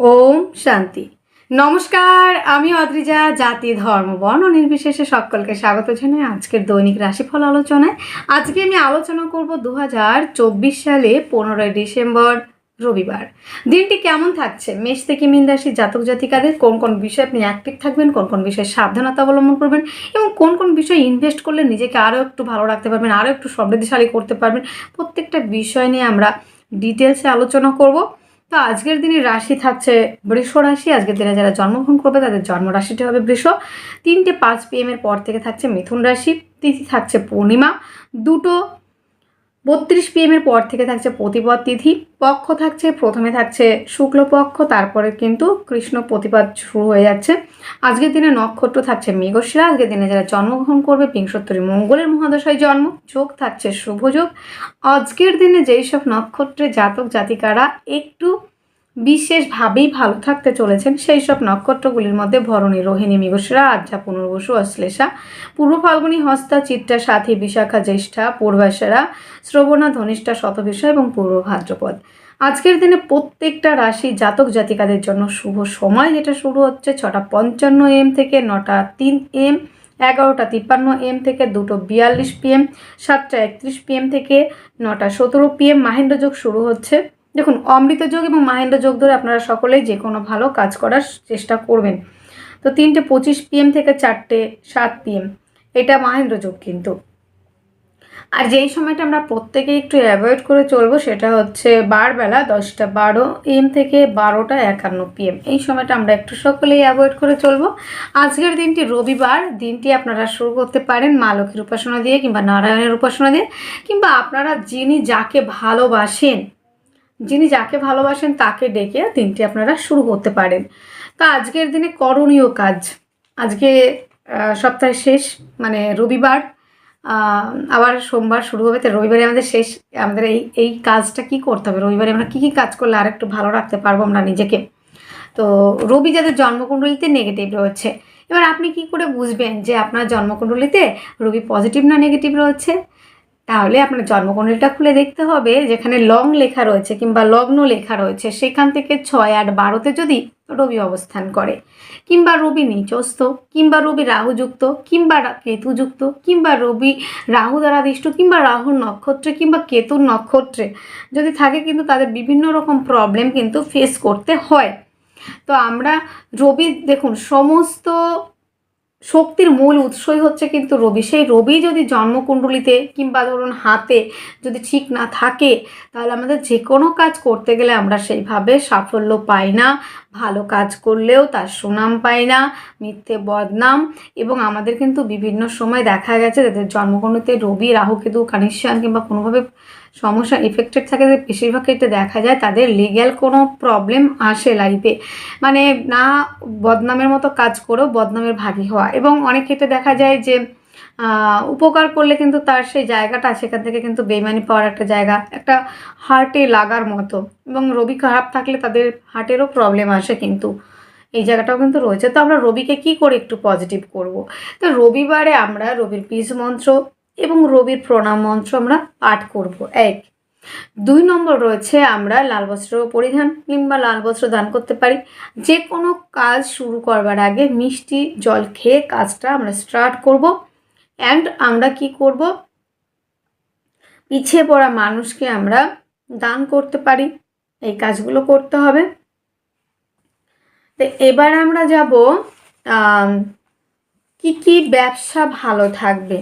ওম শান্তি। নমস্কার, আমি অদ্রিজা, জাতি, ধর্ম, বর্ণ নির্বিশেষে সকলকে স্বাগত জানাই আজকের দৈনিক রাশিফল আলোচনায়। আজকে আমি আলোচনা করব দু সালে পনেরোই ডিসেম্বর, রবিবার। দিনটি কেমন থাকছে? মেষ থেকে মীন রাশি, জাতক, জাতিকাদের কোন কোন বিষয়ে আপনি অ্যাক্টিভ থাকবেন, কোন কোন বিষয়ে সাবধানতা অবলম্বন করবেন এবং কোন কোন বিষয়ে ইনভেস্ট করলে নিজেকে আরও একটু ভালো রাখতে পারবেন, আরও একটু সমৃদ্ধিশালী করতে পারবেন, প্রত্যেকটা বিষয় নিয়ে আমরা ডিটেলসে আলোচনা করব। তো আজকের দিনে রাশি থাকছে বৃষ রাশি। আজকের দিনে যারা জন্মগ্রহণ করবে, তাদের জন্ম রাশিটি হবে বৃষ। তিনটে পাঁচ পিএম এর পর থেকে থাকছে মিথুন রাশি, তিথি থাকছে পূর্ণিমা। দুটো বত্রিশ পিএম এর পর থেকে থাকছে প্রতিপদ তিথি, পক্ষ থাকছে, প্রথমে থাকছে শুক্লপক্ষ তারপরে কিন্তু কৃষ্ণ প্রতিপাদ শুরু হয়ে যাচ্ছে। আজকের দিনে নক্ষত্র থাকছে মেঘশিরা, আজকের দিনে যারা জন্মগ্রহণ করবে, বিংশোত্তরী মঙ্গলের মহাদশায় জন্ম, যোগ থাকছে শুভযোগ আজকের দিনে যেই সব নক্ষত্রে জাতক জাতিকারা একটু বিশেষভাবেই ভালো থাকতে চলেছেন সেই সব নক্ষত্রগুলির মধ্যে ভরণী, রোহিণী মৃগশিরা আজ্জা পুনর্বসু অশ্লেষা, পূর্ব ফাল্গুনী হস্তা, চিত্রা, সাথী, বিশাখা, জ্যেষ্ঠা, পূর্বাশারা, শ্রবণা, ধনিষ্ঠা শতবিষা এবং পূর্ব ভাদ্রপদ। আজকের দিনে প্রত্যেকটা রাশি জাতক জাতিকাদের জন্য শুভ সময়, যেটা শুরু হচ্ছে ছটা পঞ্চান্ন এম থেকে নটা তিন এম, এগারোটা তিপ্পান্ন এম থেকে দুটো বিয়াল্লিশ পিএম, সাতটা একত্রিশ পিএম থেকে নটা সতেরো পিএম। মাহেন্দ্র যোগ শুরু হচ্ছে। দেখুন, অমৃত যোগ এবং মাহেন্দ্র যোগ ধরে আপনারা সকলেই যে কোনো ভালো কাজ করার চেষ্টা করবেন। তো তিনটে পঁচিশ পিএম থেকে চারটে সাত পিএম এটা মাহেন্দ্র যোগ কিন্তু। আর যেই সময়টা আমরা প্রত্যেকেই একটু অ্যাভয়েড করে চলবো সেটা হচ্ছে বারবেলা দশটা বারো এম থেকে বারোটা একান্ন পিএম এই সময়টা আমরা একটু সকলেই অ্যাভয়েড করে চলবো। আজকের দিনটি রবিবার, দিনটি আপনারা শুরু করতে পারেন মা লক্ষ্মীর উপাসনা দিয়ে কিংবা নারায়ণের উপাসনা দিয়ে, কিংবা আপনারা যিনি যাকে ভালোবাসেন যিনি যাকে ভালোবাসেন তাকে ডেকে দিনটি আপনারা শুরু করতে পারেন। তো আজকের দিনে করণীয় কাজ। আজকে সপ্তাহের শেষ মানে রবিবার আবার সোমবার শুরু হবে। তো রবিবারে আমাদের শেষ, আমাদের এই এই কাজটা কি করতে হবে? রবিবারে আমরা কী কী কাজ করলে আর একটু ভালো রাখতে পারব আমরা নিজেকে? তো রবি যাদের জন্মকুণ্ডলিতে নেগেটিভ রয়েছে, এবার আপনি কি করে বুঝবেন যে আপনার জন্মকুণ্ডলিতে রবি পজিটিভ না নেগেটিভ রয়েছে? তাহলে আপনার জন্মকুণ্ডলীটা খুলে দেখতে হবে, যেখানে লং লেখা রয়েছে কিংবা লগ্ন লেখা রয়েছে, সেখান থেকে ছয় আট বারোতে যদি রবি অবস্থান করে, কিংবা রবি নিচস্থ, কিংবা রবি রাহুযুক্ত, কিংবা কেতুযুক্ত, কিংবা রবি রাহু দ্বারা দিষ্ট, কিংবা রাহুর নক্ষত্রে, কিংবা কেতুর নক্ষত্রে, যদি থাকে কিন্তু তাদের বিভিন্ন রকম প্রবলেম কিন্তু ফেস করতে হয়। তো আমরা রবি, দেখুন, সমস্ত শক্তির মূল উৎসই হচ্ছে কিন্তু রবি। সেই রবি যদি জন্মকুণ্ডলিতে কিংবা ধরুন হাতে যদি ঠিক না থাকে, তাহলে আমাদের যে কোনো কাজ করতে গেলে আমরা সেইভাবে সাফল্য পাই না, ভালো কাজ করলেও তার সুনাম পাই না, মিথ্যে বদনাম এবং আমাদের কিন্তু বিভিন্ন সময় দেখা গেছে যাদের জন্মকুণ্ডলিতে রবি, রাহু, কেতু কিংবা কোনোভাবে সমস্যা এফেক্টেড থাকে বেশিরভাগ ক্ষেত্রে দেখা যায় তাদের লিগ্যাল কোনো প্রবলেম আসে লাইফে মানে না বদনামের মতো কাজ করেও বদনামের ভাগী হওয়া। এবং অনেক ক্ষেত্রে দেখা যায় যে উপকার করলে কিন্তু তার সেই জায়গাটা, সেখান থেকে কিন্তু বেমানি পাওয়ার একটা জায়গা, একটা হার্টে লাগার মতো। এবং রবি খারাপ থাকলে তাদের হার্টেরও প্রবলেম আসে কিন্তু। এই জায়গাটাও কিন্তু রয়েছে। তো আমরা রবিকে কি করে একটু পজিটিভ করব? তো রবিবারে আমরা রবির বীজ মন্ত্র এবং রবির প্রণাম মন্ত্র আমরা পাঠ করব। এক। দুই নম্বর রয়েছে আমরা লাল বস্ত্র পরিধান কিংবা লাল বস্ত্র দান করতে পারি। যে কোনো কাজ শুরু করবার আগে মিষ্টি জল খেয়ে কাজটা আমরা স্টার্ট করব। অ্যান্ড আমরা কি করব? পিছিয়ে পড়া মানুষকে আমরা দান করতে পারি। এই কাজগুলো করতে হবে। তো এবার আমরা যাব কি কি ব্যবসা ভালো থাকবে?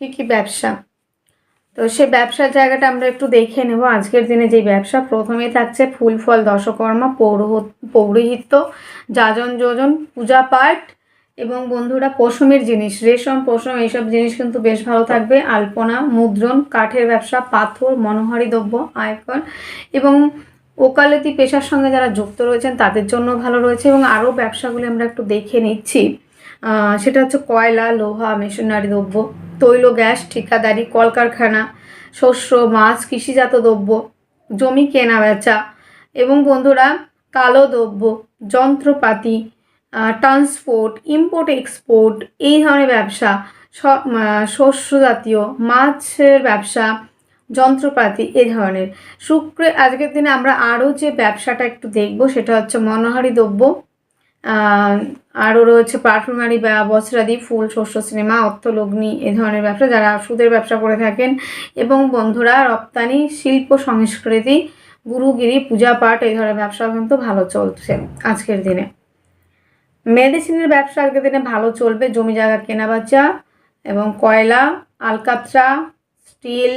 কি কি ব্যবসা? তো সে ব্যবসার জায়গাটা আমরা একটু দেখে নেব। আজকের দিনে যে ব্যবসা, প্রথমে থাকছে ফুল, ফল, দশকর্মা, পৌর, পৌরোহিত্য, যাজন, যোজন, পূজা পাঠ এবং বন্ধুরা পশমের জিনিস, রেশম, পশম এইসব জিনিস কিন্তু বেশ ভালো থাকবে। আলপনা, মুদ্রণ, কাঠের ব্যবসা, পাথর, মনোহারি দ্রব্য, আয়কর এবং ওকালতি পেশার সঙ্গে যারা যুক্ত রয়েছেন তাদের জন্য ভালো রয়েছে এবং আরও ব্যবসাগুলি আমরা একটু দেখে নিচ্ছি। সেটা হচ্ছে কয়লা, লোহা, মেশিনারি দ্রব্য তৈল গ্যাস ঠিকাদারি, কলকারখানা, শস্য, মাছ, কৃষিজাত দ্রব্য, জমি কেনা বেচা এবং বন্ধুরা কালো দ্রব্য, যন্ত্রপাতি ট্রান্সপোর্ট ইম্পোর্ট এক্সপোর্ট এই ধরনের ব্যবসা শস্য জাতীয়, মাছের ব্যবসা, যন্ত্রপাতি এ ধরনের। শুক্র, আজকের দিনে আমরা আরও যে ব্যবসাটা একটু দেখব, সেটা হচ্ছে মনোহারি দ্রব্য। আরও রয়েছে পারফিউমারি বা বস্ত্রাদি ফুল শস্য সিনেমা, অর্থলগ্নি এ ধরনের ব্যবসা, যারা সুদের ব্যবসা করে থাকেন। এবং বন্ধুরা, রপ্তানি, শিল্প সংস্কৃতি, গুরুগিরি, পূজা পাঠ এই ধরনের ব্যবসাও কিন্তু ভালো চলছে আজকের দিনে। মেডিসিনের ব্যবসা আজকের দিনে ভালো চলবে। জমি জায়গা কেনাবেচা এবং কয়লা, আলকাত্রা, স্টিল,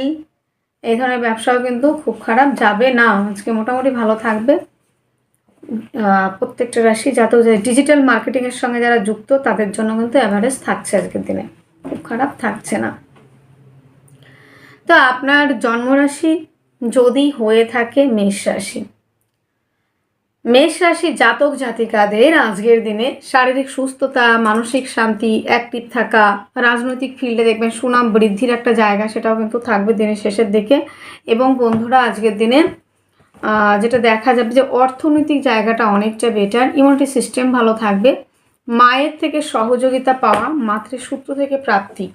এই ধরনের ব্যবসাও কিন্তু খুব খারাপ যাবে না। আজকে মোটামুটি ভালো থাকবে। প্রত্যেকটা রাশি যাতে ডিজিটাল মার্কেটিংয়ের সঙ্গে যারা যুক্ত, তাদের জন্য কিন্তু অ্যাভারেজ থাকছে আজকের দিনে। খুব খারাপ থাকছে না। তো আপনার জন্মরাশি যদি হয়ে থাকে মেষ রাশি। মেষ রাশি জাতক জাতিকাদের আজকের দিনে শারীরিক সুস্থতা, মানসিক শান্তি অ্যাক্টিভ থাকা, রাজনৈতিক ফিল্ডে দেখবেন সুনাম বৃদ্ধির একটা জায়গা সেটাও কিন্তু থাকবে দিনের শেষের দিকে। এবং বন্ধুরা, আজকের দিনে যেটা দেখা যাবে যে অর্থনৈতিক জায়গাটা অনেকটা বেটার ইমিউনিটি সিস্টেম ভালো থাকবে, মায়ের থেকে সহযোগিতা পাওয়া, মাতৃসূত্র থেকে প্রাপ্তি,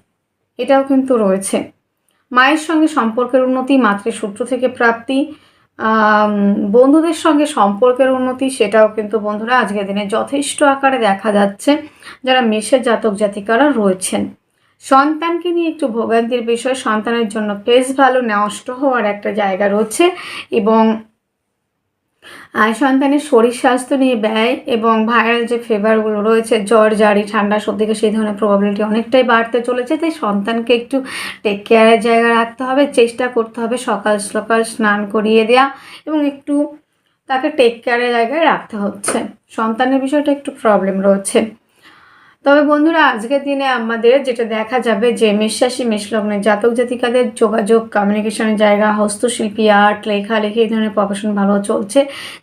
এটাও কিন্তু রয়েছে। মায়ের সঙ্গে সম্পর্কের উন্নতি, মাতৃসূত্র থেকে প্রাপ্তি বন্ধুদের সঙ্গে সম্পর্কের উন্নতি, সেটাও কিন্তু বন্ধুরা আজকের দিনে যথেষ্ট আকারে দেখা যাচ্ছে, যারা মেষের জাতক জাতিকারা রয়েছেন। সন্তানকে নিয়ে একটু ভোগান্তির বিষয়, সন্তানের জন্য পেস ভালো নষ্ট হওয়ার একটা জায়গা রয়েছে এবং সন্তানের শরীর স্বাস্থ্য নিয়ে ব্যয় এবং ভাইরাল যে ফেভারগুলো রয়েছে, জ্বর, জারি, ঠান্ডা সর্দিকে সেই ধরনের প্রবাবিলিটি অনেকটাই বাড়তে চলেছে। তাই সন্তানকে একটু টেক কেয়ারের জায়গা রাখতে হবে, চেষ্টা করতে হবে সকাল সকাল স্নান করিয়ে দেওয়া এবং একটু তাকে টেক কেয়ারের জায়গায় রাখতে হচ্ছে। সন্তানের বিষয়টা একটু প্রবলেম রয়েছে। তবে বন্ধুরা, আজকের দিনে আমাদের যেটা দেখা যাবে যে মেষরাশি, মেষলগ্নের জাতক জাতিকাদের যোগাযোগ কমিউনিকেশনের জায়গা, হস্তশিল্পী আর্ট লেখালেখি এই ধরনের প্রফেশন ভালো চলছে।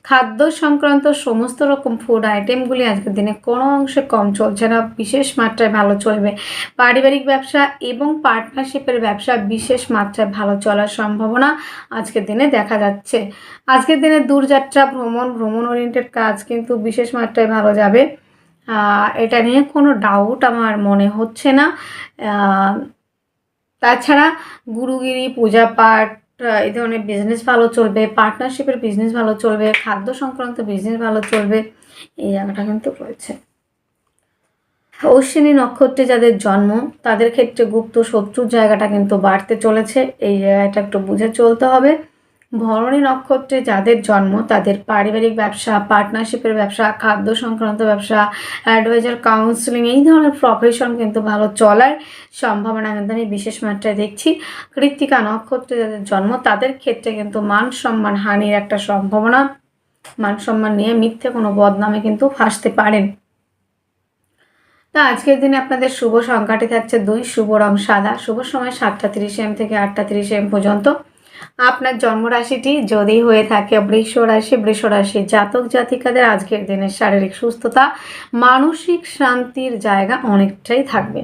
খাদ্য সংক্রান্ত সমস্ত রকম ফুড আইটেমগুলি আজকের দিনে কোনো অংশে কম চলছে না, বিশেষ মাত্রায় ভালো চলবে। পারিবারিক ব্যবসা এবং পার্টনারশিপের ব্যবসা বিশেষ মাত্রায় ভালো চলার সম্ভাবনা আজকের দিনে দেখা যাচ্ছে। আজকের দিনে দূরযাত্রা, ভ্রমণ ভ্রমণ ওরিয়েন্টেড কাজ কিন্তু বিশেষ মাত্রায় ভালো যাবে। এটা নিয়ে কোনো ডাউট আমার মনে হচ্ছে না। তাছাড়া গুরুগিরি, পূজা পাঠ এই ধরনের বিজনেস ভালো চলবে পার্টনারশিপের বিজনেস ভালো চলবে, খাদ্য সংক্রান্ত বিজনেস ভালো চলবে, এই জায়গাটা কিন্তু রয়েছে। অশ্বিনী নক্ষত্রে যাদের জন্ম, তাদের ক্ষেত্রে গুপ্ত শত্রুর জায়গাটা কিন্তু বাড়তে চলেছে, এই জায়গাটা একটু বুঝে চলতে হবে। ভরণী নক্ষত্রে যাদের জন্ম, তাদের পারিবারিক ব্যবসা পার্টনারশিপের ব্যবসা, খাদ্য সংক্রান্ত ব্যবসা অ্যাডভাইজার কাউন্সিলিং এই ধরনের প্রফেশন কিন্তু ভালো চলার সম্ভাবনা কিন্তু আমি বিশেষ মাত্রায় দেখছি। কৃত্তিকা নক্ষত্রে যাদের জন্ম, তাদের ক্ষেত্রে কিন্তু মান সম্মান হানির একটা সম্ভাবনা। মান সম্মান নিয়ে মিথ্যে কোনো বদনামে কিন্তু ফাঁসতে পারেন। তা আজকের দিনে আপনাদের শুভ সংখ্যাটি থাকছে দুই, শুভ রং সাদা। শুভ সময় সাতটা তিরিশ এম থেকে আটটা তিরিশ এম পর্যন্ত। আপনার জন্মরাশিটি যদি হয়ে থাকে বৃষ রাশি বৃষ রাশি জাতক জাতিকাদের আজকের দিনের শারীরিক সুস্থতা, মানসিক শান্তির জায়গা অনেকটাই থাকবে।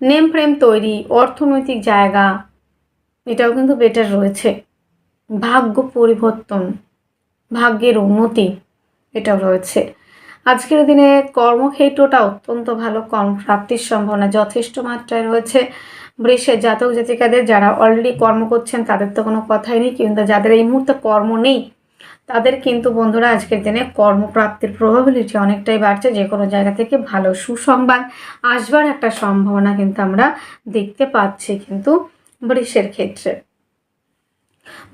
নেম ফ্রেম তৈরি, অর্থনৈতিক জায়গা, এটাও কিন্তু বেটার রয়েছে। ভাগ্য পরিবর্তন, ভাগ্যের উন্নতি, এটাও রয়েছে। আজকের দিনে কর্মক্ষেত্রটা অত্যন্ত ভালো, কর্মপ্রাপ্তির সম্ভাবনা যথেষ্ট মাত্রায় রয়েছে। বৃষের জাতক জাতিকাদের যারা অলরেডি কর্ম করছেন, তাদের তো কোনো কথাই নেই, কিন্তু যাদের এই মুহূর্তে কর্ম নেই, তাদের কিন্তু বন্ধুরা আজকের দিনে কর্মপ্রাপ্তির প্রবাবিলিটি অনেকটাই বাড়ছে, যে কোনো জায়গা থেকে ভালো সুসংবাদ আসবার একটা সম্ভাবনা কিন্তু আমরা দেখতে পাচ্ছি কিন্তু বৃষের ক্ষেত্রে।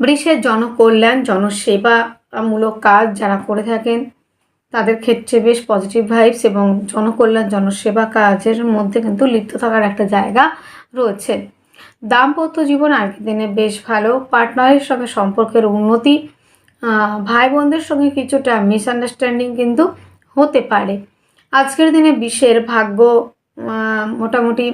বৃষের জনকল্যাণ, জনসেবামূলক কাজ যারা করে থাকেন তাদের ক্ষেত্রে বেশ পজিটিভ ভাইবস এবং জনকল্যাণ, জনসেবা কাজের মধ্যে কিন্তু লিপ্ত থাকার একটা জায়গা রয়েছে। দাম্পত্য জীবন আগের দিনে বেশ ভালো। পার্টনারের সঙ্গে সম্পর্কের উন্নতি ভাই বোনদের সঙ্গে কিছুটা মিসআন্ডারস্ট্যান্ডিং কিন্তু হতে পারে। আজকের দিনে বিশ্বের ভাগ্য মোটামুটি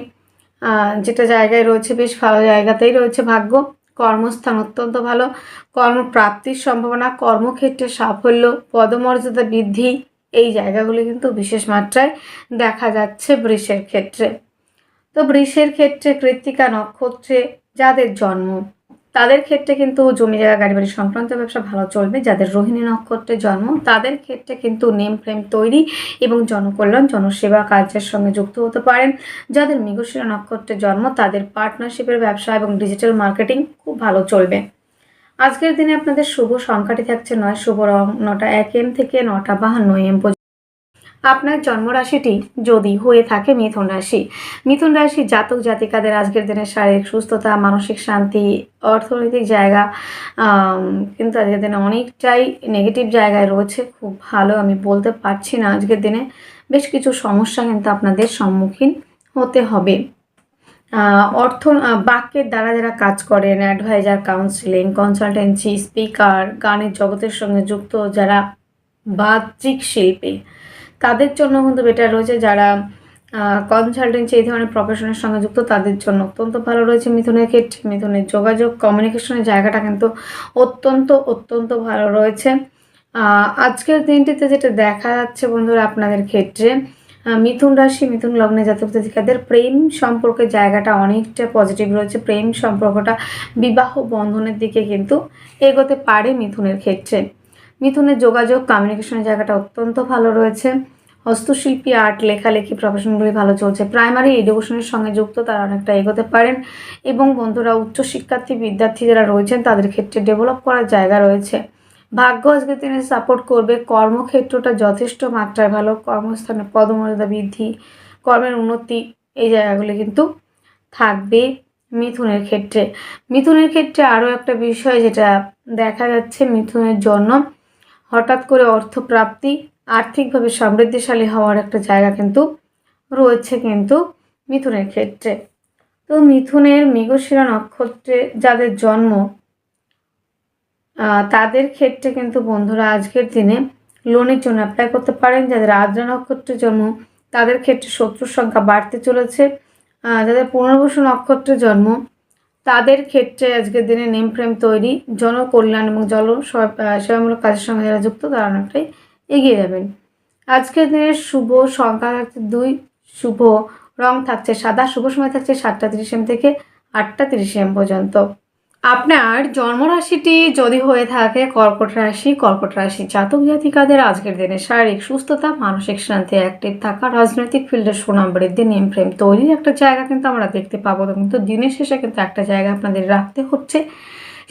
যেটা জায়গায় রয়েছে, বেশ ভালো জায়গাতেই রয়েছে ভাগ্য। কর্মস্থান অত্যন্ত ভালো। কর্মপ্রাপ্তির সম্ভাবনা, কর্মক্ষেত্রে সাফল্য, পদমর্যাদা বৃদ্ধি, এই জায়গাগুলি কিন্তু বিশেষ মাত্রায় দেখা যাচ্ছে বৃষের ক্ষেত্রে। তো বৃষের ক্ষেত্রে কৃত্তিকা নক্ষত্রে যাদের জন্ম তাদের ক্ষেত্রে কিন্তু জমি জায়গা, গাড়ি বাড়ি সংক্রান্ত ব্যবসা ভালো চলবে। যাদের রোহিণী নক্ষত্রে জন্ম, তাদের ক্ষেত্রে কিন্তু নেম ফ্রেম তৈরি এবং জনকল্যাণ, জনসেবা কাজের সঙ্গে যুক্ত হতে পারেন। যাদের মৃগশিরা নক্ষত্রে জন্ম, তাদের পার্টনারশিপের ব্যবসা এবং ডিজিটাল মার্কেটিং খুব ভালো চলবে। আজকের দিনে আপনাদের শুভ সংখ্যাটি থাকছে নয়, শুভ রং নটা, এক এম থেকে নটা বাহান্ন এম পর্যন্ত। আপনার জন্মরাশিটি যদি হয়ে থাকে মিথুন রাশি। মিথুন রাশি জাতক জাতিকাদের আজকের দিনে শারীরিক সুস্থতা, মানসিক শান্তি, অর্থনৈতিক জায়গা কিন্তু আজকের দিনে অনেকটাই নেগেটিভ জায়গায় রয়েছে। খুব ভালো আমি বলতে পারছি না আজকের দিনে। বেশ কিছু সমস্যা কিন্তু আপনাদের সম্মুখীন হতে হবে। অর্থ বাক্যের দ্বারা যারা কাজ করেন অ্যাডভাইজার কাউন্সিলিং কনসালটেন্সি স্পিকার গানের জগতের সঙ্গে যুক্ত যারা বাহ্যিক শিল্পী তাদের জন্য কিন্তু বেটার রয়েছে। যারা কনসালটেন্সি এই ধরনের প্রফেশনের সঙ্গে যুক্ত, তাদের জন্য অত্যন্ত ভালো রয়েছে মিথুনের ক্ষেত্রে। মিথুনের যোগাযোগ কমিউনিকেশনের জায়গাটা কিন্তু অত্যন্ত অত্যন্ত ভালো রয়েছে। আজকের দিনটিতে যেটা দেখা যাচ্ছে বন্ধুরা আপনাদের ক্ষেত্রে মিথুন রাশি, মিথুন লগ্নে জাতক জাতিকাদের প্রেম সম্পর্কের জায়গাটা অনেকটা পজিটিভ রয়েছে। প্রেম সম্পর্কটা বিবাহ বন্ধনের দিকে কিন্তু এগোতে পারে মিথুনের ক্ষেত্রে। মিথুনের যোগাযোগ কমিউনিকেশনের জায়গাটা অত্যন্ত ভালো রয়েছে। হস্তশিল্পী আর্ট লেখালেখি প্রফেশনগুলি ভালো চলছে। প্রাইমারি এডুকেশনের সঙ্গে যুক্ত তারা অনেকটা এগোতে পারেন এবং বন্ধুরা, উচ্চশিক্ষার্থী, বিদ্যার্থী যারা রয়েছেন, তাদের ক্ষেত্রে ডেভেলপ করার জায়গা রয়েছে। ভাগ্য আজকে তিনি সাপোর্ট করবে। কর্মক্ষেত্রটা যথেষ্ট মাত্রায় ভালো। কর্মস্থানে পদমর্যাদা বৃদ্ধি, কর্মের উন্নতি, এই জায়গাগুলি কিন্তু থাকবে মিথুনের ক্ষেত্রে। মিথুনের ক্ষেত্রে আরও একটা বিষয় যেটা দেখা যাচ্ছে মিথুনের জন্য হঠাৎ করে অর্থপ্রাপ্তি, আর্থিকভাবে সমৃদ্ধিশালী হওয়ার একটা জায়গা কিন্তু রয়েছে কিন্তু মিথুনের ক্ষেত্রে। তো মিথুনের মৃগশিরা নক্ষত্রে যাদের জন্ম তাদের ক্ষেত্রে কিন্তু বন্ধুরা আজকের দিনে লোনের জন্য অ্যাপ্লাই করতে পারেন। যাদের আদ্রা নক্ষত্রে জন্ম, তাদের ক্ষেত্রে শত্রুর সংখ্যা বাড়তে চলেছে। যাদের পুনর্বসু নক্ষত্রে জন্ম তাদের ক্ষেত্রে আজকের দিনে নেম ফ্রেম তৈরি, জনকল্যাণ এবং জল সেবামূলক কাজের সঙ্গে যারা যুক্ত, তারা অনেকটাই এগিয়ে যাবেন। আজকের দিনের শুভ সংখ্যা থাকছে দুই, শুভ রং থাকছে সাদা, শুভ সময় থাকছে সাতটা তিরিশ এম থেকে আটটা তিরিশ এম পর্যন্ত। আপনার জন্মরাশিটি যদি হয়ে থাকে কর্কট রাশি কর্কট রাশি জাতক জাতিকাদের আজকের দিনে শারীরিক সুস্থতা, মানসিক শান্তি অ্যাক্টিভ থাকা, রাজনৈতিক ফিল্ডের সুনাম বৃদ্ধি নেম ফ্রেম তৈরির একটা জায়গা কিন্তু আমরা দেখতে পাবো। কিন্তু দিনের শেষে কিন্তু একটা জায়গা আপনাদের রাখতে হচ্ছে।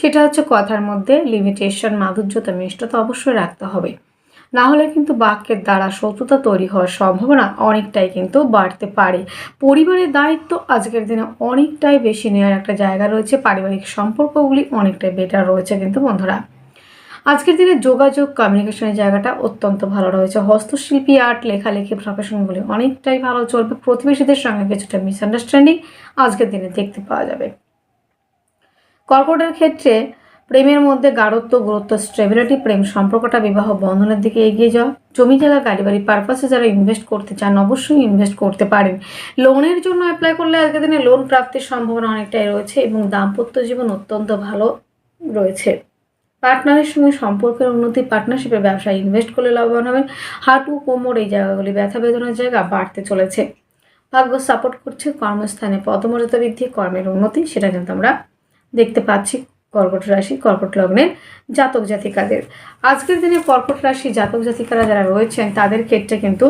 সেটা হচ্ছে কথার মধ্যে লিমিটেশন মাধুর্যতা, মিষ্টতা অবশ্যই রাখতে হবে। না হলে কিন্তু বাক্যের দ্বারা শত্রুতা তৈরি হওয়ার সম্ভাবনা অনেকটাই কিন্তু বাড়তে পারে। পরিবারের দায়িত্ব আজকের দিনে অনেকটাই বেশি নেওয়ার একটা জায়গা রয়েছে। পারিবারিক সম্পর্কগুলি অনেকটাই বেটার রয়েছে কিন্তু বন্ধুরা। আজকের দিনে যোগাযোগ কমিউনিকেশনের জায়গাটা অত্যন্ত ভালো রয়েছে। হস্তশিল্পী আর্ট লেখালেখি প্রফেশনগুলি অনেকটাই ভালো চলবে। প্রতিবেশীদের সঙ্গে কিছুটা মিসআন্ডারস্ট্যান্ডিং আজকের দিনে দেখতে পাওয়া যাবে। কর্কটের ক্ষেত্রে প্রেমের মধ্যে গাঢ়ত্ব, গুরুত্ব স্টেবিলিটি প্রেম সম্পর্কটা বিবাহ বন্ধনের দিকে এগিয়ে যাওয়া জমি জায়গা গাড়ি বাড়ি পারপাসে যারা ইনভেস্ট করতে চান, অবশ্যই ইনভেস্ট করতে পারেন। লোনের জন্য অ্যাপ্লাই করলে আজকের দিনে লোন প্রাপ্তির সম্ভাবনা অনেকটাই রয়েছে এবং দাম্পত্য জীবন অত্যন্ত ভালো রয়েছে। পার্টনারের সঙ্গে সম্পর্কের উন্নতি পার্টনারশিপের ব্যবসায় ইনভেস্ট করলে লাভবান হবেন। হাঁটু, কোমর, এই জায়গাগুলি ব্যথা বেদনার জায়গা বাড়তে চলেছে। ভাগ্য সাপোর্ট করছে কর্মস্থানে। পদমর্যাদা বৃদ্ধি, কর্মের উন্নতি, সেটা কিন্তু আমরা দেখতে পাচ্ছি। কর্কট রাশি, কর্কট লগ্নের জাতক জাতিকাদের। আজকের দিনে কর্কট রাশি জাতক জাতিকারা যারা রয়েছেন, তাদের ক্ষেত্রে কিন্তু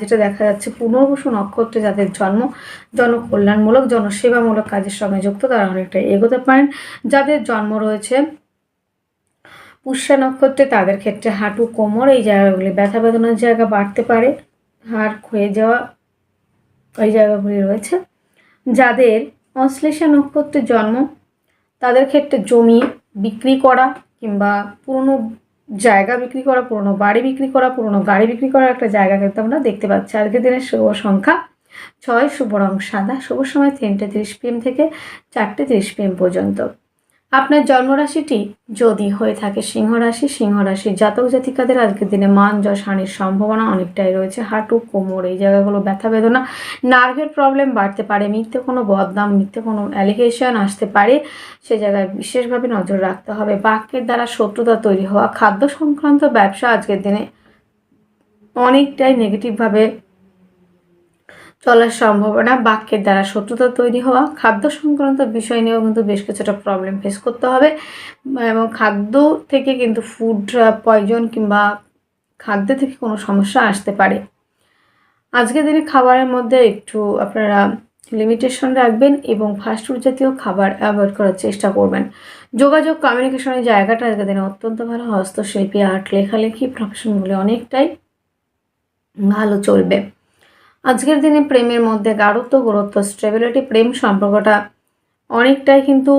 যেটা দেখা যাচ্ছে পুনর্বসু নক্ষত্রে যাদের জন্ম, জনকল্যাণমূলক, জনসেবামূলক কাজের সঙ্গে যুক্ত, তারা অনেকটা এগোতে পারেন। যাদের জন্ম রয়েছে পুষ্যা নক্ষত্রে, তাদের ক্ষেত্রে হাঁটু কোমর, এই জায়গাগুলি ব্যথা বেদনার জায়গা বাড়তে পারে, হাড় ক্ষয়ে যাওয়া ওই জায়গাগুলি রয়েছে। যাদের অশ্লেষা নক্ষত্রে জন্ম তাদের ক্ষেত্রে জমি বিক্রি করা কিংবা পুরনো জায়গা বিক্রি করা, পুরনো বাড়ি বিক্রি করা, পুরনো গাড়ি বিক্রি করার একটা জায়গা কিন্তু আমরা দেখতে পাচ্ছি। আজকের দিনের শুভ সংখ্যা ছয়, শুভ রং সাদা, শুভ সময় তিনটে তিরিশ পিএম থেকে চারটে তিরিশ পিএম পর্যন্ত। আপনার জন্মরাশিটি যদি হয়ে থাকে সিংহ রাশি সিংহ রাশির জাতক জাতিকাদের আজকের দিনে মান, যশ, হানির সম্ভাবনা অনেকটাই রয়েছে। হাঁটু, কোমর, এই জায়গাগুলো ব্যথা, বেদনা, নার্ভের প্রবলেম বাড়তে পারে, মিথ্যে কোনো বদনাম, মিথ্যে কোনো অ্যালিগেশন আসতে পারে, সে জায়গায় বিশেষভাবে নজর রাখতে হবে। বাক্যের দ্বারা শত্রুতা তৈরি হওয়া, খাদ্য সংক্রান্ত ব্যবসা আজকের দিনে অনেকটাই নেগেটিভভাবে চলার সম্ভাবনা, বাক্যের দ্বারা শত্রুতা তৈরি হওয়া, খাদ্য সংক্রান্ত বিষয় নিয়েও কিন্তু বেশ কিছুটা প্রবলেম ফেস করতে হবে। এবং খাদ্য থেকে কিন্তু ফুড পয়জন কিংবা খাদ্য থেকে কোনো সমস্যা আসতে পারে। আজকের দিনে খাবারের মধ্যে একটু আপনারা লিমিটেশন রাখবেন এবং ফাস্টফুড জাতীয় খাবার অ্যাভয়েড করার চেষ্টা করবেন। যোগাযোগ কমিউনিকেশনের জায়গাটা আজকের দিনে অত্যন্ত ভালো। হস্তশিল্পী আর্ট লেখালেখি প্রফেশনগুলি অনেকটাই ভালো চলবে। আজকের দিনে প্রেমের মধ্যে গাঢ়ত্ব, গুরুত্ব স্টেবিলিটি প্রেম সম্পর্কটা অনেকটাই কিন্তু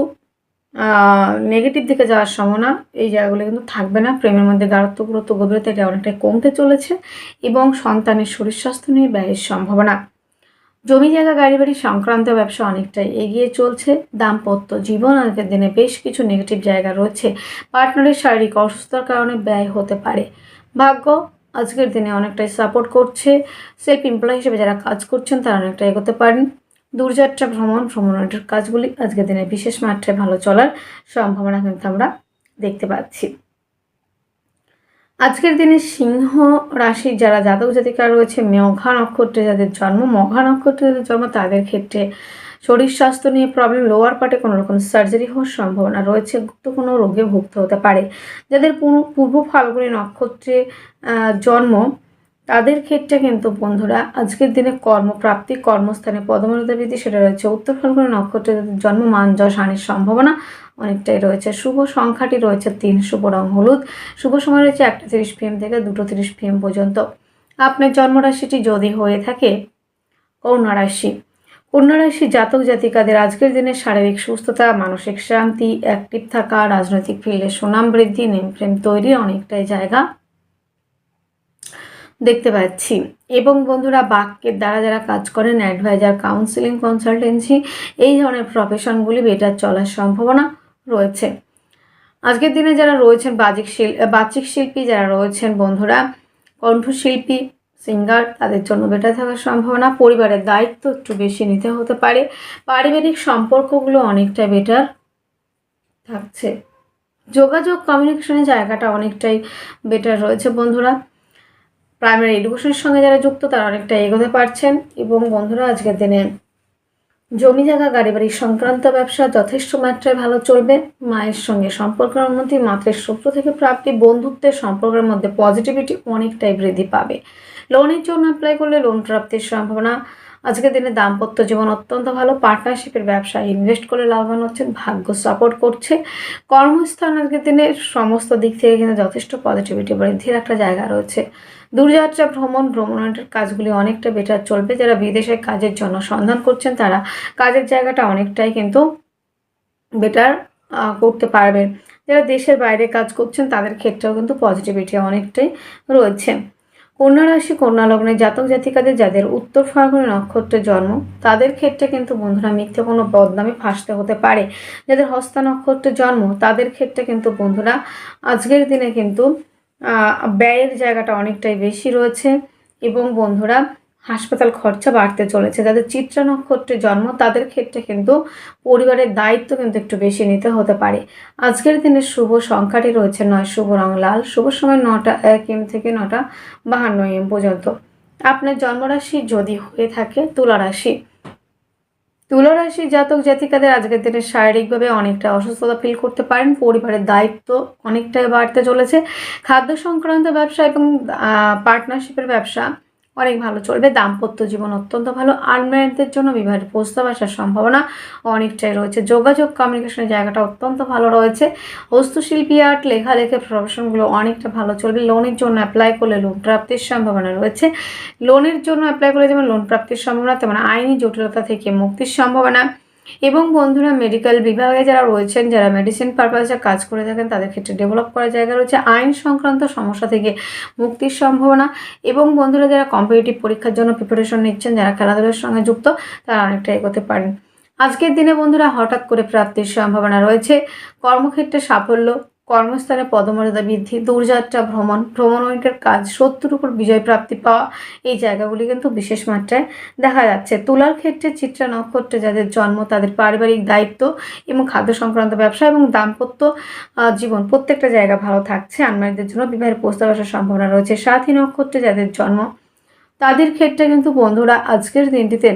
নেগেটিভ দিকে যাওয়ার সম্ভাবনা এই জায়গাগুলো কিন্তু থাকবে না। প্রেমের মধ্যে গাঢ়ত্ব, গুরুত্ব, গভীরতা এটা অনেকটাই কমতে চলেছে এবং সন্তানের শরীর স্বাস্থ্য নিয়ে ব্যয়ের সম্ভাবনা। জমি জায়গা, গাড়ি বাড়ি সংক্রান্ত ব্যবসা অনেকটাই এগিয়ে চলছে। দাম্পত্য জীবন আজকের দিনে বেশ কিছু নেগেটিভ জায়গা রয়েছে। পার্টনারের শারীরিক অসুস্থতার কারণে ব্যয় হতে পারে। ভাগ্য আজকের দিনে অনেকটাই সাপোর্ট করছে। সেলফ এমপ্লয় হিসেবে যারা কাজ করছেন, তারা অনেকটা এগোতে পারেন। দূরযাত্রা, ভ্রমণ ভ্রমণের কাজগুলি আজকের দিনে বিশেষ মাত্রায় ভালো চলার সম্ভাবনা কিন্তু আমরা দেখতে পাচ্ছি। আজকের দিনে সিংহ রাশির যারা জাতক জাতিকা রয়েছে, মেঘা নক্ষত্রে যাদের জন্ম, মঘা নক্ষত্রে যাদের জন্ম, তাদের ক্ষেত্রে শরীর স্বাস্থ্য নিয়ে প্রবলেম লোয়ার পার্টে কোনো রকম সার্জারি হওয়ার সম্ভাবনা রয়েছে। গুপ্ত কোনো রোগে ভুগতে হতে পারে। যাদের পূর্ব ফাল্গুনি নক্ষত্রে জন্ম, তাদের ক্ষেত্রে কিন্তু বন্ধুরা আজকের দিনে কর্মপ্রাপ্তি, কর্মস্থানে পদমর্যাদা বৃদ্ধি, সেটা রয়েছে। উত্তর ফাল্গুনি নক্ষত্রে জন্ম, মান, যশ, হানির সম্ভাবনা অনেকটাই রয়েছে। শুভ সংখ্যাটি রয়েছে তিন, শুভ রং হলুদ। শুভ সময় রয়েছে একটা তিরিশ পিএম থেকে দুটো তিরিশ পিএম পর্যন্ত। আপনার জন্মরাশিটি যদি হয়ে থাকে, কন্যা রাশি কন্যা জাতক জাতিকাদের আজকের দিনে শারীরিক সুস্থতা, মানসিক শান্তি অ্যাক্টিভ থাকা, রাজনৈতিক ফিল্ডে সুনাম বৃদ্ধি নেম প্রেম তৈরির অনেকটাই জায়গা দেখতে পাচ্ছি। এবং বন্ধুরা, বাক্যের দ্বারা যারা কাজ করেন অ্যাডভাইজার কাউন্সিলিং কনসালটেন্সি এই ধরনের প্রফেশনগুলি বেটার চলার সম্ভাবনা রয়েছে। আজকের দিনে যারা রয়েছেন বাজিক শিল বাচিক শিল্পী, যারা রয়েছেন বন্ধুরা, কণ্ঠশিল্পী সিঙ্গার, তাদের জন্য বেটার থাকার সম্ভাবনা, পরিবারের দায়িত্ব একটু বেশি নিতে হতে পারে। পারিবারিক সম্পর্কগুলো অনেকটা বেটার থাকছে। যোগাযোগ কমিউনিকেশনের জায়গাটা অনেকটাই বেটার রয়েছে বন্ধুরা। প্রাইমারি এডুকেশনের সঙ্গে যারা যুক্ত, তারা অনেকটা এগোতে পারছেন। এবং বন্ধুরা, আজকের দিনে জমি জায়গা, গাড়ি বাড়ি সংক্রান্ত ব্যবসা যথেষ্ট মাত্রায় ভালো চলবে। মায়ের সঙ্গে সম্পর্কের উন্নতি মাত্রের সূত্র থেকে প্রাপ্তি, বন্ধুত্বের সম্পর্কের মধ্যে পজিটিভিটি অনেকটাই বৃদ্ধি পাবে। লোনের জন্য অ্যাপ্লাই করলে লোন প্রাপ্তির সম্ভাবনা। আজকের দিনে দাম্পত্য জীবন অত্যন্ত ভালো। পার্টনারশিপের ব্যবসায় ইনভেস্ট করে লাভবান হচ্ছেন, ভাগ্য সাপোর্ট করছে। কর্মস্থান আজকের দিনে সমস্ত দিক থেকে কিন্তু যথেষ্ট পজিটিভিটি বৃদ্ধির একটা জায়গা রয়েছে। দূরযাত্রা, ভ্রমণ ভ্রমণের কাজগুলি অনেকটা বেটার চলবে। যারা বিদেশে কাজের জন্য সন্ধান করছেন, তারা কাজের জায়গাটা অনেকটাই কিন্তু বেটার করতে পারবেন। যারা দেশের বাইরে কাজ করছেন, তাদের ক্ষেত্রেও কিন্তু পজিটিভিটি অনেকটাই রয়েছে। কন্যা রাশি, কন্যা লগ্নে জাতক জাতিকাদের, যাদের উত্তর ফাল্গুনি নক্ষত্রের জন্ম, তাদের ক্ষেত্রে কিন্তু বন্ধুরা মিথ্যে কোনো বদনামে ফাঁসতে হতে পারে। যাদের হস্তা নক্ষত্রের জন্ম, তাদের ক্ষেত্রে কিন্তু বন্ধুরা আজকের দিনে কিন্তু ব্যয়ের জায়গাটা অনেকটাই বেশি রয়েছে এবং বন্ধুরা, হাসপাতাল খরচা বাড়তে চলেছে। যাদের চিত্রা নক্ষত্রে জন্ম, তাদের ক্ষেত্রে কিন্তু পরিবারের দায়িত্ব কিন্তু একটু বেশি নিতে হতে পারে। আজকের দিনের শুভ সংখ্যাটি রয়েছে নয়, শুভ রং লাল। শুভ সময় নটা, এক এম থেকে নটা বাহান্ন এম পর্যন্ত। আপনার জন্মরাশি যদি হয়ে থাকে তুলা রাশি তুলা রাশি জাতক জাতিকাদের আজকের দিনে শারীরিকভাবে অনেকটা অসুস্থতা ফিল করতে পারেন। পরিবারের দায়িত্ব অনেকটাই বাড়তে চলেছে। খাদ্য সংক্রান্ত ব্যবসা এবং পার্টনারশিপের ব্যবসা অনেক ভালো চলবে। দাম্পত্য জীবন অত্যন্ত ভালো। আনম্যারিডদের জন্য বিবাহের প্রস্তাব আসার সম্ভাবনা অনেকটাই রয়েছে। যোগাযোগ কমিউনিকেশনের জায়গাটা অত্যন্ত ভালো রয়েছে। হস্তশিল্পী আর্ট লেখালেখে প্রফেশনগুলো অনেকটা ভালো চলবে। লোনের জন্য অ্যাপ্লাই করলে লোন প্রাপ্তির সম্ভাবনা রয়েছে। লোনের জন্য অ্যাপ্লাই করলে যেমন লোন প্রাপ্তির সম্ভাবনা, তেমন আইনি জটিলতা থেকে মুক্তির সম্ভাবনা। এবং বন্ধুরা মেডিকেল বিভাগে যারা রয়েছেন, যারা মেডিসিন পারপাসে কাজ করে থাকেন, তাদের ক্ষেত্রে ডেভেলপ করার জায়গা রয়েছে। আইন সংক্রান্ত সমস্যা থেকে মুক্তির সম্ভাবনা এবং বন্ধুরা যারা কম্পিটিটিভ পরীক্ষার জন্য প্রিপারেশন নিচ্ছেন, যারা খেলাধুলার সঙ্গে যুক্ত, তারা অনেকটা এগোতে পারেন। আজকের দিনে বন্ধুরা হঠাৎ করে প্রাপ্তির সম্ভাবনা রয়েছে। কর্মক্ষেত্রে সাফল্য কর্মস্থানে পদমর্যাদা বৃদ্ধি, দূরযাত্রা, ভ্রমণ ভ্রমণের কাজ শত্রুর উপর বিজয় প্রাপ্তি পাওয়া, এই জায়গাগুলি কিন্তু বিশেষ মাত্রায় দেখা যাচ্ছে। তুলার ক্ষেত্রে চিত্রা নক্ষত্রে যাদের জন্ম, তাদের পারিবারিক দায়িত্ব এবং খাদ্য সংক্রান্ত ব্যবসা এবং দাম্পত্য জীবন প্রত্যেকটা জায়গা ভালো থাকছে। আনমারিদের জন্য বিবাহের প্রস্তাব আসার সম্ভাবনা রয়েছে। সাথী নক্ষত্রে যাদের জন্ম, তাদের ক্ষেত্রে কিন্তু বন্ধুরা আজকের দিনটিতে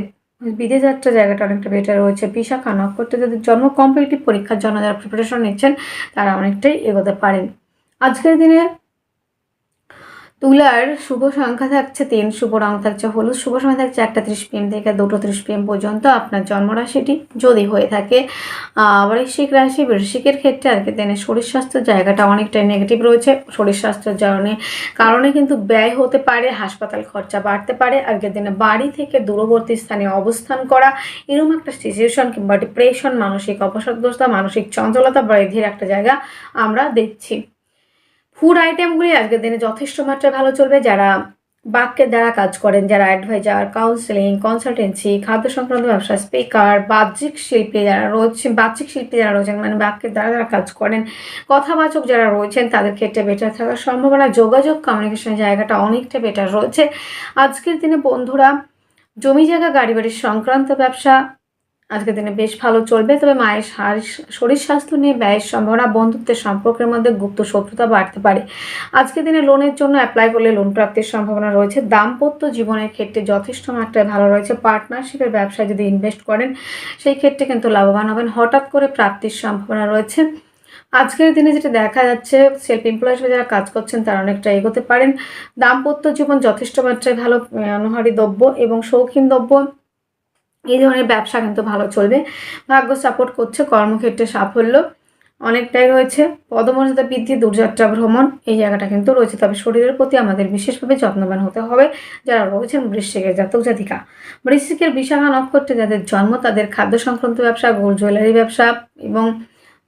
বিদেশ যাত্রা জায়গাটা অনেকটা বেটার রয়েছে। বিশাখা নক্ষত্রে যাদের জন্ম কম্পিটিটিভ পরীক্ষার জন্য যারা প্রিপারেশন নিচ্ছেন, তারা অনেকটাই এগোতে পারেন। আজকের দিনে তুলার শুভ সংখ্যা থাকছে তিন, শুভ রং থাকছে হলুদ, শুভ সময় থাকছে একটা ত্রিশ পিএম থেকে দুটো ত্রিশ পিএম পর্যন্ত আপনার জন্মরাশিটি যদি হয়ে থাকে। বৃশ্চিক রাশি, বৃশ্চিকের ক্ষেত্রে আজকের দিনে শরীর স্বাস্থ্যের জায়গাটা অনেকটাই নেগেটিভ রয়েছে। শরীর স্বাস্থ্যের কারণে কারণে কিন্তু ব্যয় হতে পারে, হাসপাতাল খরচা বাড়তে পারে আজকের দিনে বাড়ি থেকে দূরবর্তী স্থানে অবস্থান করা এরকম একটা সিচুয়েশন কিংবা ডিপ্রেশন মানসিক অবসাদগ্রস্তা মানসিক চঞ্চলতা বৃদ্ধির একটা জায়গা আমরা দেখছি। ফুড আইটেমগুলি আজকের দিনে যথেষ্ট মাত্রায় ভালো চলবে যারা বাক্যের দ্বারা কাজ করেন, যারা অ্যাডভাইজার কাউন্সেলিং কনসালটেন্সি খাদ্য সংক্রান্ত ব্যবসা স্পিকার বাহ্যিক শিল্পী যারা রয়েছে বাহ্যিক শিল্পী যারা রয়েছেন মানে বাক্যের দ্বারা যারা কাজ করেন, কথাবাচক যারা রয়েছেন, তাদের ক্ষেত্রে বেটার থাকার সম্ভাবনা, যোগাযোগ কমিউনিকেশনের জায়গাটা অনেকটা বেটার রয়েছে। আজকের দিনে বন্ধুরা, জমি জায়গা, গাড়ি বাড়ির সংক্রান্ত ব্যবসা আজকের দিনে বেশ ভালো চলবে, তবে মায়ের শরীর স্বাস্থ্য নিয়ে ব্যয়ের সম্ভাবনা, বন্ধুত্বের সম্পর্কের মধ্যে গুপ্ত শত্রুতা বাড়তে পারে। আজকের দিনে লোনের জন্য অ্যাপ্লাই করলে লোন প্রাপ্তির সম্ভাবনা রয়েছে। দাম্পত্য জীবনের ক্ষেত্রে যথেষ্ট মাত্রায় ভালো রয়েছে। পার্টনারশিপের ব্যবসায় যদি ইনভেস্ট করেন, সেই ক্ষেত্রে কিন্তু লাভবান হবেন। হঠাৎ করে প্রাপ্তির সম্ভাবনা রয়েছে। আজকের দিনে যেটা দেখা যাচ্ছে সেলফ এমপ্লয় হিসেবে যারা কাজ করছেন, তারা অনেকটা এগোতে পারেন। দাম্পত্য জীবন যথেষ্ট মাত্রায় ভালো অনুহারী দ্রব্য এবং শৌখিন দ্রব্য। এই ধরনের ব্যবসা কিন্তু ভালো চলবে। ভাগ্য সাপোর্ট করছে, কর্মক্ষেত্রে সাফল্য অনেকটাই রয়েছে। পদমর্যাদা বৃদ্ধি, দূরযাত্রা ভ্রমণ, এই জায়গাটা কিন্তু রয়েছে। তবে শরীরের প্রতি আমাদের বিশেষভাবে যত্নবান হতে হবে। যারা রয়েছেন বৃশ্চিকের জাতক জাতিকা, বৃশ্চিকের বিশাখা নক্ষত্রে যাদের জন্ম, তাদের খাদ্য সংক্রান্ত ব্যবসা, গোল্ড জুয়েলারি ব্যবসা এবং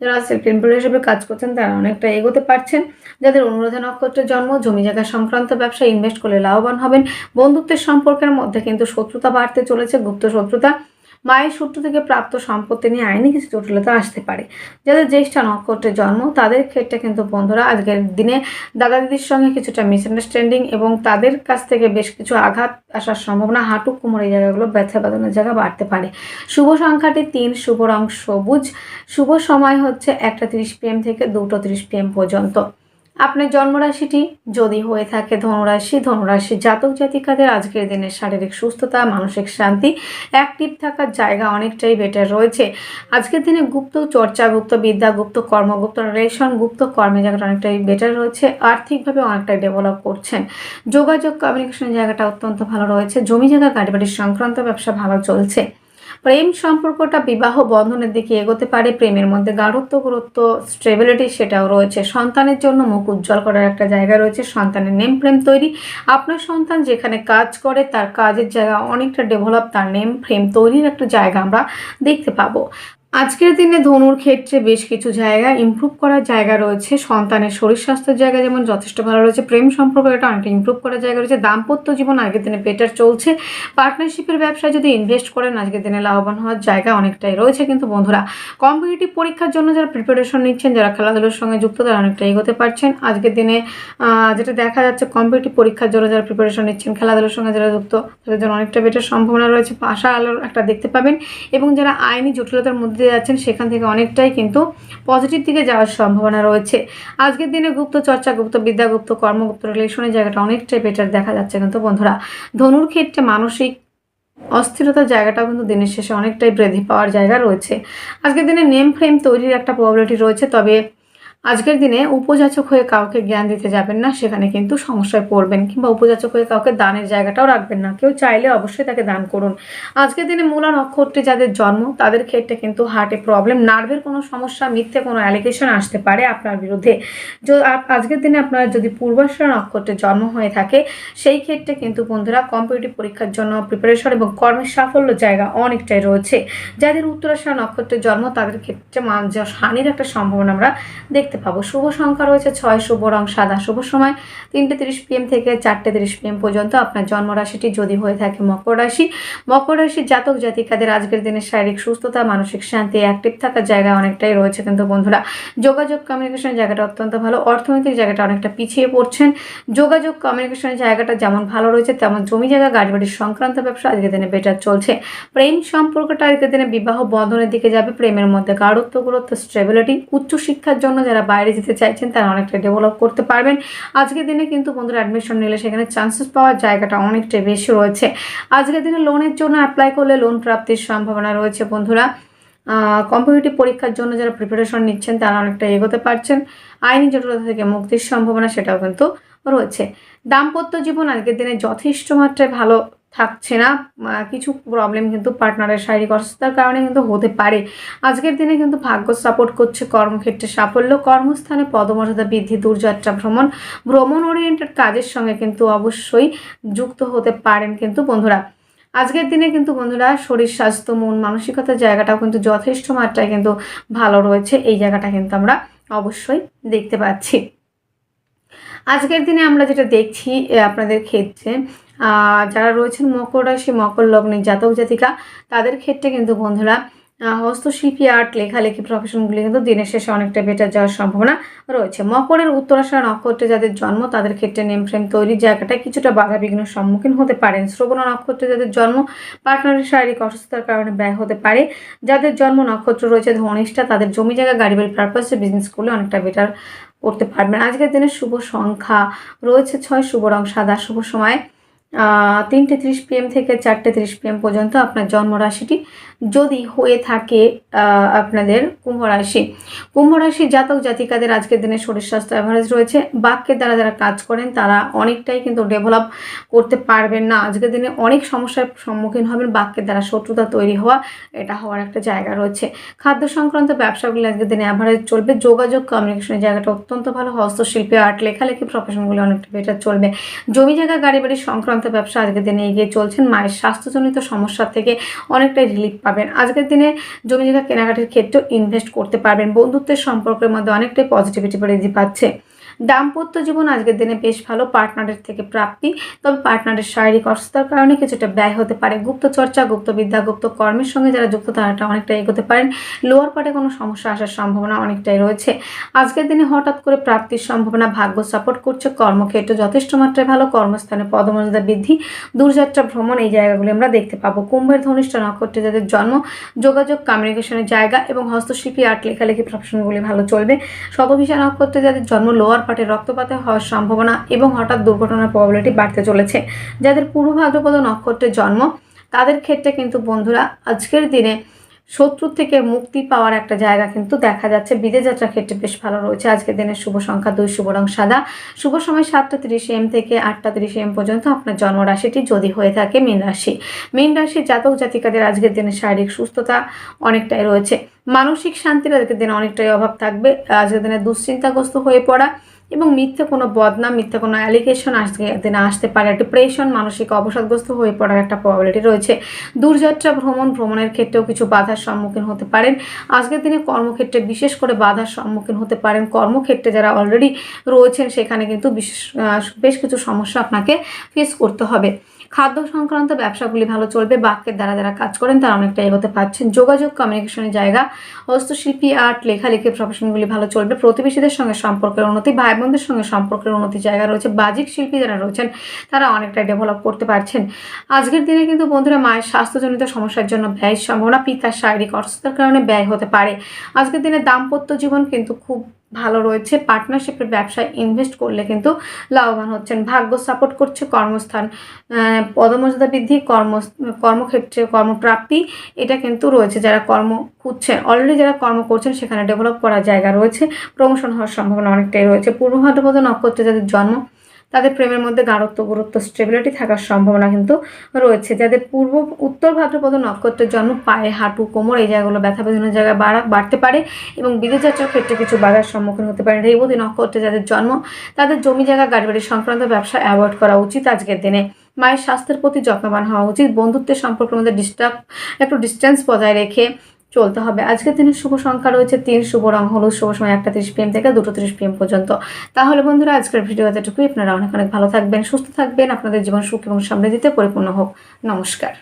যারা সেলফ এমপ্লয় হিসেবে কাজ করছেন, তারা অনেকটা এগোতে পারছেন। যাদের অনুরোধে নক্ষত্রের জন্ম, জমি জায়গা সংক্রান্ত ব্যবসায় ইনভেস্ট করলে লাভবান হবেন। বন্ধুত্বের সম্পর্কের মধ্যে কিন্তু শত্রুতা বাড়তে চলেছে, গুপ্ত শত্রুতা। মায়ের সূত্র থেকে প্রাপ্ত সম্পত্তি নিয়ে আইনি কিছু জটিলতা আসতে পারে। যাদের জ্যেষ্ঠা নক্ষত্রের জন্ম, তাদের ক্ষেত্রে কিন্তু বন্ধুরা আজকের দিনে দাদা দিদির সঙ্গে কিছুটা মিসআন্ডারস্ট্যান্ডিং এবং তাদের কাছ থেকে বেশ কিছু আঘাত আসার সম্ভাবনা, হাঁটু কোমর এই জায়গাগুলো ব্যথা বেদনের জায়গা বাড়তে পারে। শুভ সংখ্যাটি তিন, শুভ রং সবুজ। শুভ সময় হচ্ছে একটা তিরিশ পিএম থেকে দুটো তিরিশ পিএম পর্যন্ত। আপনার জন্মরাশিটি যদি হয়ে থাকে ধনুরাশি ধনুরাশি জাতক জাতিকাদের আজকের দিনের শারীরিক সুস্থতা, মানসিক শান্তি অ্যাক্টিভ থাকার জায়গা অনেকটাই বেটার রয়েছে। আজকের দিনে গুপ্ত চর্চা, গুপ্ত বিদ্যা, গুপ্ত কর্মগুপ্ত রেশন গুপ্ত কর্মের জায়গাটা অনেকটাই বেটার রয়েছে, আর্থিকভাবে অনেকটাই ডেভেলপ করছেন। যোগাযোগ কমিউনিকেশনের জায়গাটা অত্যন্ত ভালো রয়েছে, জমি জায়গা, গাড়ি বাড়ির সংক্রান্ত ব্যবসা ভালো চলছে। প্রেম সম্পর্কটা বিবাহ বন্ধনের দিকে এগোতে পারে, প্রেমের মধ্যে গাঢ়ত্ব, গুরুত্ব স্টেবিলিটি সেটাও রয়েছে। সন্তানের জন্য মুখ উজ্জ্বল করার একটা জায়গা রয়েছে, সন্তানের নেম ফ্রেম তৈরি। আপনার সন্তান যেখানে কাজ করে, তার কাজের জায়গা অনেকটা ডেভেলপ তার নেম ফ্রেম তৈরির একটা জায়গা আমরা দেখতে পাবো। আজকের দিনে ধনুর ক্ষেত্রে বেশ কিছু জায়গা ইমপ্রুভ করার জায়গা রয়েছে। সন্তানের শরীর স্বাস্থ্যের জায়গা যেমন যথেষ্ট ভালো রয়েছে, প্রেম সম্পর্ক এটা অনেকটা ইমপ্রুভ করার জায়গা রয়েছে। দাম্পত্য জীবন আগের দিনে বেটার চলছে। পার্টনারশিপের ব্যবসায় যদি ইনভেস্ট করেন, আজকের দিনে লাভবান হওয়ার জায়গা অনেকটাই রয়েছে। কিন্তু বন্ধুরা কম্পিটিটিভ পরীক্ষার জন্য যারা প্রিপারেশন নিচ্ছেন, যারা খেলাধুলোর সঙ্গে যুক্ত, তারা অনেকটা এগোতে পারছেন। আজকের দিনে যেটা দেখা যাচ্ছে কম্পিটিটিভ পরীক্ষার জন্য যারা প্রিপারেশন নিচ্ছেন, খেলাধুলোর সঙ্গে যারা যুক্ত, তাদের জন্য অনেকটা বেটার সম্ভাবনা রয়েছে। আশা আলোর একটা দেখতে পাবেন। এবং যারা আইনি জটিলতার মধ্যে দিয়ে যাচ্ছেন, সেখান থেকে অনেকটাই কিন্তু পজিটিভ দিকে যাওয়ার সম্ভাবনা রয়েছে। আজকের দিনে গুপ্ত চর্চা, গুপ্ত বিদ্যা, গুপ্ত কর্মগুপ্ত রিলেশনের জায়গাটা অনেকটাই বেটার দেখা যাচ্ছে কিন্তু বন্ধুরা। ধনুর ক্ষেত্রে মানসিক অস্থিরতার জায়গাটাও কিন্তু দিনের শেষে অনেকটাই বৃদ্ধি পাওয়ার জায়গা রয়েছে। আজকের দিনে নেম ফ্রেম তৈরির একটা প্রবলিটি রয়েছে, তবে আজকের দিনে উপযাচক হয়ে কাউকে জ্ঞান দিতে যাবেন না, সেখানে কিন্তু সমস্যায় পড়বেন কিংবা উপযাচক হয়ে কাউকে দানের জায়গাটাও রাখবেন না। কেউ চাইলে অবশ্যই তাকে দান করুন। আজকের দিনে মূলা নক্ষত্রে যাদের জন্ম, তাদের ক্ষেত্রে কিন্তু হার্টে প্রবলেম নার্ভের কোনো সমস্যা, মিথ্যে কোনো অ্যালিগেশন আসতে পারে আপনার বিরুদ্ধে। আজকের দিনে আপনার যদি পূর্বাশা নক্ষত্রে জন্ম হয়ে থাকে, সেই ক্ষেত্রে কিন্তু বন্ধুরা কম্পিটিটিভ পরীক্ষার জন্য প্রিপারেশন এবং কর্মের সাফল্য জায়গা অনেকটাই রয়েছে। যাদের উত্তরাশা নক্ষত্রের জন্ম, তাদের ক্ষেত্রে মান- হানির একটা সম্ভাবনা আমরা দেখতে পাবো। শুভ সংখ্যা রয়েছে ছয়, শুভ রং সাদা। শুভ সময় তিনটে তিরিশ পিএম থেকে চারটে তিরিশ পিএম পর্যন্ত আপনার জন্মরাশিটি যদি হয়ে থাকে মকর রাশি। মকর রাশির জাতক জাতিকাদের আজকের দিনে শারীরিক সুস্থতা, মানসিক শান্তি, অ্যাক্টিভ থাকার জায়গা অনেকটাই রয়েছে কিন্তু বন্ধুরা। যোগাযোগ কমিউনিকেশনের জায়গাটা অত্যন্ত ভালো। অর্থনৈতিক জায়গাটা অনেকটা পিছিয়ে পড়ছেন। যোগাযোগ কমিউনিকেশনের জায়গাটা যেমন ভালো রয়েছে, তেমন জমি জায়গা, গাড়ি বাড়ির সংক্রান্ত ব্যবসা আজকের দিনে বেটার চলছে। প্রেম সম্পর্কটা আজকের দিনে বিবাহ বন্ধনের দিকে যাবে। প্রেমের মধ্যে গাঢ়ত্ব গুরুত্ব স্টেবিলিটি উচ্চশিক্ষার জন্য যারা বাইরে যেতে চাইছেন তারা অনেকটা ডেভেলপ করতে পারবেন। আজকের দিনে কিন্তু বন্ধুরা অ্যাডমিশন নিলে সেখানে চান্সেস পাওয়ার জায়গাটা অনেকটাই বেশি রয়েছে। আজকের দিনে লোনের জন্য অ্যাপ্লাই করলে লোন প্রাপ্তির সম্ভাবনা রয়েছে বন্ধুরা। কম্পিটিটিভ পরীক্ষার জন্য যারা প্রিপারেশন নিচ্ছেন তারা অনেকটা এগোতে পারছেন। আইনি জটিলতা থেকে মুক্তির সম্ভাবনা সেটাও কিন্তু রয়েছে। দাম্পত্য জীবন আজকের দিনে যথেষ্ট মাত্রায় ভালো থাকছে না। কিছু প্রবলেম কিন্তু পার্টনারের শারীরিক অসুস্থতার কারণে কিন্তু হতে পারে। আজকের দিনে কিন্তু ভাগ্য সাপোর্ট করছে কর্মক্ষেত্রে সাফল্য। কর্মস্থানে পদমর্যাদা বৃদ্ধি, দূরযাত্রা ভ্রমণ ভ্রমণ ওরিয়েন্টেড কাজের সঙ্গে কিন্তু অবশ্যই যুক্ত হতে পারেন কিন্তু বন্ধুরা। আজকের দিনে কিন্তু বন্ধুরা শরীর, স্বাস্থ্য, মন মানসিকতার জায়গাটাও কিন্তু যথেষ্ট মাত্রায় কিন্তু ভালো রয়েছে। এই জায়গাটা কিন্তু আমরা অবশ্যই দেখতে পাচ্ছি। আজকের দিনে আমরা যেটা দেখছি আপনাদের ক্ষেত্রে যারা রয়েছেন মকর রাশি মকর লগ্নের জাতক জাতিকা, তাদের ক্ষেত্রে কিন্তু বন্ধুরা হস্তশিল্পী আর্ট, লেখালেখি প্রফেশনগুলি কিন্তু দিনের শেষে অনেকটা বেটার যাওয়ার সম্ভাবনা রয়েছে। মকরের উত্তরাশা নক্ষত্রে যাদের জন্ম, তাদের ক্ষেত্রে নেম ফ্রেম তৈরির জায়গাটায় কিছুটা বাধা বিঘ্নের সম্মুখীন হতে পারেন। শ্রবণ নক্ষত্রে যাদের জন্ম, পার্টনারের শারীরিক অসুস্থতার কারণে ব্যয় হতে পারে। যাদের জন্ম নক্ষত্র রয়েছে ধনিষ্ঠা তাদের জমি জায়গা, গাড়ি বাড়ির পারপাসে বিজনেস করলে অনেকটা বেটার করতে পারবেন। আজকের দিনে শুভ সংখ্যা রয়েছে ছয়, শুভ রং সাদা, শুভ সময়। তিনটে ত্রিশ পিএম থেকে চারটে ত্রিশ পিএম পর্যন্ত আপনার জন্ম রাশিটি যদি হয়ে থাকে আপনাদের কুম্ভ রাশি কুম্ভ রাশির জাতক জাতিকাদের আজকের দিনে শরীর স্বাস্থ্য অ্যাভারেজ রয়েছে। বাক্যের দ্বারা যারা কাজ করেন, তারা অনেকটাই কিন্তু ডেভেলপ করতে পারবেন না। আজকের দিনে অনেক সমস্যার সম্মুখীন হবেন বাক্যের দ্বারা শত্রুতা তৈরি হওয়া। এটা হওয়ার একটা জায়গা রয়েছে। খাদ্য সংক্রান্ত ব্যবসাগুলি আজকের দিনে অ্যাভারেজ চলবে। যোগাযোগ কমিউনিকেশনের জায়গাটা অত্যন্ত ভালো। হস্তশিল্পে আর্ট লেখালেখি প্রফেশনগুলি অনেকটা বেটার চলবে। জমি জায়গা, গাড়ি বাড়ি সংক্রান্ত ব্যবসা আজকের দিনে এগিয়ে চলছেন। মায়ের স্বাস্থ্যজনিত সমস্যা থেকে অনেকটাই রিলিফ পাবেন আজকের দিনে জমি জায়গা কেনাকাটার ক্ষেত্রেও ইনভেস্ট করতে পারবেন। বন্ধুত্বের সম্পর্কের মধ্যে অনেকটাই পজিটিভিটি বৃদ্ধি পাচ্ছে। দাম্পত্য জীবন আজকের দিনে বেশ ভালো পার্টনারের থেকে প্রাপ্তি। তবে পার্টনারের শারীরিক অসুস্থতার কারণে কিছুটা ব্যয় হতে পারে। গুপ্ত চর্চা, গুপ্ত বিদ্যা, গুপ্ত কর্মের সঙ্গে যারা যুক্ত তারাটা অনেকটা এগোতে পারেন। লোয়ার পার্টে কোনো সমস্যা আসার সম্ভাবনা অনেকটাই রয়েছে। আজকের দিনে হঠাৎ করে প্রাপ্তির সম্ভাবনা, ভাগ্য সাপোর্ট করছে, কর্মক্ষেত্র যথেষ্ট মাত্রায় ভালো, কর্মস্থানে পদমর্যাদা বৃদ্ধি, দূরযাত্রা, ভ্রমণ, এই জায়গাগুলি আমরা দেখতে পাবো। কুম্ভের ধনিষ্ঠ নক্ষত্রে যাদের জন্ম, যোগাযোগ কমিউনিকেশনের জায়গা এবং হস্তশিল্পী আর্ট লেখালেখি প্রফেশনগুলি ভালো চলবে। শতভিষা নক্ষত্রে যাদের জন্ম লোয়ার পার্টে রক্তপাতে হওয়ার সম্ভাবনা এবং হঠাৎ দুর্ঘটনার প্রবাবিলিটি বাড়তে চলেছে। যাদের পূর্ব ভাদ্রপদ নক্ষত্রে জন্ম, তাদের ক্ষেত্রে কিন্তু বন্ধুরা আজকের দিনে শত্রুর থেকে মুক্তি পাওয়ার একটা জায়গা কিন্তু দেখা যাচ্ছে। বিদেশ যাত্রার ক্ষেত্রে বেশ ভালো রয়েছে। আজকের দিনের শুভ সংখ্যা দুই, শুভ রং সাদা। শুভ সময় সাতটা তিরিশ এম থেকে আটটা তিরিশ এম পর্যন্ত আপনার জন্মরাশিটি যদি হয়ে থাকে মীন রাশি। মীন রাশির জাতক জাতিকাদের আজকের দিনে শারীরিক সুস্থতা অনেকটাই রয়েছে। মানসিক শান্তির আজকের দিনে অনেকটাই অভাব থাকবে। আজকের দিনে দুশ্চিন্তাগ্রস্ত হয়ে পড়া এবং মিথ্যে কোনো বদনাম, মিথ্যে কোনো অ্যালিগেশন আসতে, দিনে আসতে পারে। ডিপ্রেশন মানসিক অবসাদগ্রস্ত হয়ে পড়ার একটা প্রবাবিলিটি রয়েছে। দূরযাত্রা ভ্রমণ, ভ্রমণের ক্ষেত্রেও কিছু বাধার সম্মুখীন হতে পারেন। আজকের দিনে কর্মক্ষেত্রে বিশেষ করে বাধার সম্মুখীন হতে পারেন। কর্মক্ষেত্রে যারা অলরেডি রয়েছেন, সেখানে কিন্তু বিশেষ বেশ কিছু সমস্যা আপনাকে ফেস করতে হবে। খাদ্য সংক্রান্ত ব্যবসাগুলি ভালো চলবে, বাক্যের দ্বারা যারা কাজ করেন তারা অনেকটা এগোতে পারছেন। যোগাযোগ কমিউনিকেশনের জায়গা, হস্তশিল্পী আর্ট লেখালেখির প্রফেশনগুলি ভালো চলবে। প্রতিবেশীদের সঙ্গে সম্পর্কের উন্নতি ভাই বোনদের সঙ্গে সম্পর্কের উন্নতি জায়গা রয়েছে। বাজিক শিল্পী যারা রয়েছেন, তারা অনেকটা ডেভেলপ করতে পারছেন। আজকের দিনে কিন্তু বন্ধুরা মায়ের স্বাস্থ্যজনিত সমস্যার জন্য ব্যয়ের সম্ভাবনা, পিতার শারীরিক অসুস্থতার কারণে ব্যয় হতে পারে। আজকের দিনে দাম্পত্য জীবন কিন্তু খুব ভালো রয়েছে। পার্টনারশিপের ব্যবসায় ইনভেস্ট করলে কিন্তু লাভবান হচ্ছেন। ভাগ্য সাপোর্ট করছে কর্মস্থান। পদমর্যাদা বৃদ্ধি কর্ম কর্মক্ষেত্রে কর্মপ্রাপ্তি, এটা কিন্তু রয়েছে। যারা কর্ম খুঁজছেন অলরেডি যারা কর্ম করছেন, সেখানে ডেভেলপ করার জায়গা রয়েছে। প্রমোশন হওয়ার সম্ভাবনা অনেকটাই রয়েছে। পূর্ব ভাদ্রপদ নক্ষত্রে যাদের জন্ম তাদের প্রেমের মধ্যে গাঢ়ত্ব গুরুত্ব স্টেবিলিটি থাকার সম্ভাবনা কিন্তু রয়েছে। যাদের পূর্ব, উত্তর ভাদ্রপদ নক্ষত্রের জন্ম পায়ে, হাঁটু, কোমর, এই জায়গাগুলো ব্যথা বেদনের জায়গায় বাড়া, বাড়তে পারে এবং বিদেশ যাত্রার ক্ষেত্রে কিছু বাধার সম্মুখীন হতে পারে। রেবতী নক্ষত্রে যাদের জন্ম, তাদের জমি জায়গা গাড়ি বাড়ি সংক্রান্ত ব্যবসা অ্যাভয়েড করা উচিত আজকের দিনে। মায়ের স্বাস্থ্যের প্রতি যত্নবান হওয়া উচিত। বন্ধুত্বের সম্পর্কের মধ্যে ডিস্টার্ব একটু ডিস্টেন্স বজায় রেখে চলতে হবে। আজকের দিনে শুভ সংখ্যা রয়েছে তিন, শুভ রং হলুদ, শুভ সময় একটা তিরিশ পিএম থেকে দুটো তিরিশ পিএম পর্যন্ত। তাহলে বন্ধুরা, আজকের ভিডিও এতটুকুই। আপনারা অনেক অনেক ভালো থাকবেন, সুস্থ থাকবেন। আপনাদের জীবন সুখ এবং সমৃদ্ধিতে পরিপূর্ণ হোক। নমস্কার।